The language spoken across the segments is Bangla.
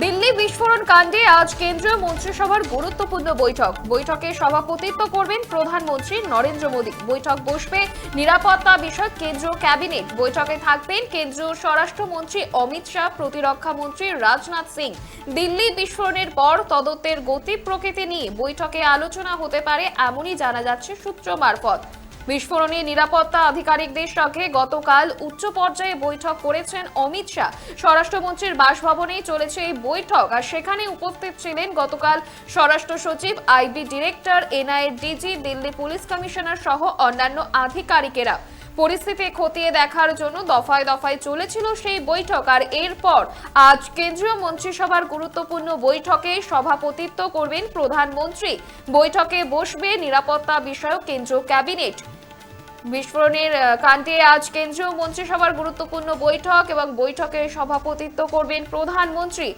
দিল্লি বিস্ফোরণ কাণ্ডে আজ কেন্দ্রীয় মন্ত্রিসভার গুরুত্বপূর্ণ বৈঠক। বৈঠকে সভাপতিত্ব করবেন প্রধানমন্ত্রী নরেন্দ্র মোদী। বৈঠক বসবে নিরাপত্তা বিষয়ক কেন্দ্রীয় ক্যাবিনেট। বৈঠকে থাকবেন কেন্দ্রীয় স্বরাষ্ট্রমন্ত্রী অমিত শাহ, প্রতিরক্ষা মন্ত্রী রাজনাথ সিং। দিল্লি বিস্ফোরণের পর তদন্তের গতি প্রকৃতি নিয়ে বৈঠকে আলোচনা হতে পারে এমনই জানা যাচ্ছে সূত্র মারফত। বিস্ফোরণে নিরাপত্তা আধিকারিকদের সঙ্গে গতকাল উচ্চ পর্যায়ে বৈঠক করেছেন অমিত শাহ। স্বরাষ্ট্রমন্ত্রীর বাসভবনেই চলেছে এই বৈঠক আর সেখানে উপস্থিত ছিলেন গতকাল স্বরাষ্ট্র সচিব, IB director NIA DG, Delhi police commissioner সহ অন্যান্য আধিকারিকেরা পরিস্থিতি খতিয়ে দেখার জন্য দফায় দফায় চলেছিল সেই বৈঠক। আর এরপর আজ কেন্দ্রীয় মন্ত্রিসভার গুরুত্বপূর্ণ বৈঠকে সভাপতিত্ব করবেন প্রধানমন্ত্রী। বৈঠকে বসবে নিরাপত্তা বিষয়ক কেন্দ্রীয় ক্যাবিনেট। বিস্ফোরণের কাণ্ডে আজ কেন্দ্রীয় মন্ত্রিসভার গুরুত্বপূর্ণ বৈঠক এবং বৈঠকে সভাপতিত্ব করবেন প্রধানমন্ত্রী।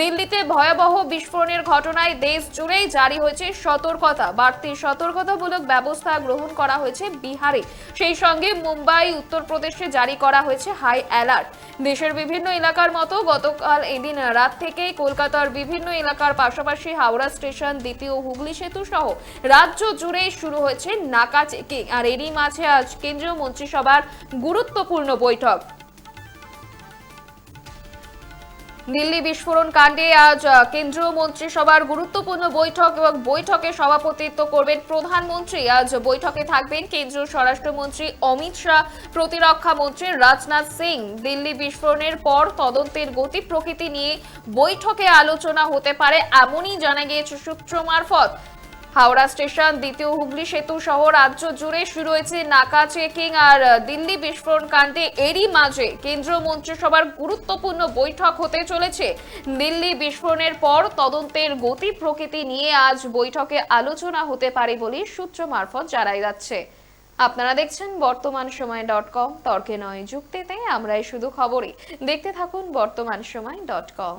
দিল্লিতে ভয়াবহ বিস্ফোরণের ঘটনায় দেশ জুড়েই জারি হয়েছে সতর্কতা। বাড়তি সতর্কতামূলক ব্যবস্থা গ্রহণ করা হয়েছে বিহারে। সেই সঙ্গে মুম্বাই, উত্তরপ্রদেশে জারি করা হয়েছে হাই অ্যালার্ট। দেশের বিভিন্ন এলাকার মতো গতকাল এদিন রাত থেকেই কলকাতার বিভিন্ন এলাকার পাশাপাশি হাওড়া স্টেশন, দ্বিতীয় হুগলি সেতু সহ রাজ্য জুড়ে শুরু হয়েছে নাকা চেকিং। আর এরই মাঝে আজ কেন্দ্রীয় মন্ত্রিসভার গুরুত্বপূর্ণ বৈঠক। দিল্লি বিস্ফোরণ কাণ্ডে আজ কেন্দ্রীয় মন্ত্রিসভার গুরুত্বপূর্ণ বৈঠক এবং বৈঠকে সভাপতিত্ব করবেন প্রধানমন্ত্রী। আজ বৈঠকে থাকবেন কেন্দ্রীয় স্বরাষ্ট্রমন্ত্রী অমিত শাহ, প্রতিরক্ষা মন্ত্রী রাজনাথ সিং। দিল্লি বিস্ফোরণের পর তদন্তের গতি প্রকৃতি নিয়ে বৈঠকে আলোচনা হতে পারে এমনই জানা গিয়েছে সূত্র মারফত। হাওড়া স্টেশন, দ্বিতীয় হুগলি সেতু সহ রাজ্য জুড়ে শুরু হয়েছে নাকা চেকিং আর দিল্লি বিস্ফোরণ কাণ্ডে এরই মাঝে কেন্দ্রীয় মন্ত্রিসভার গুরুত্বপূর্ণ বৈঠক হতে চলেছে। দিল্লি বিস্ফোরণের পর তদন্তের গতি প্রকৃতি নিয়ে আজ বৈঠকে আলোচনা হতে পারে বলে সূত্র মারফত জানাই যাচ্ছে। আপনারা দেখছেন বর্তমান সময় ডট কম, তর্কে নয় যুক্তিতে, আমরাই শুধু খবরে দেখতে থাকুন বর্তমান সময় ডট কম।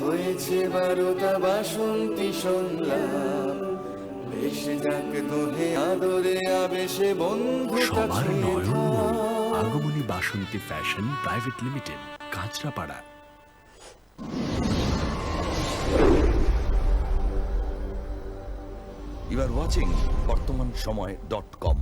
হয়েছে বারোটা বাসন্তী শুনলাম ভেসে যাক দোহে আদরে আবেশে বন্ধু সবার আগমনী Basanti fashion private limited Kanchrapara. You are watching Bartaman Samay dot com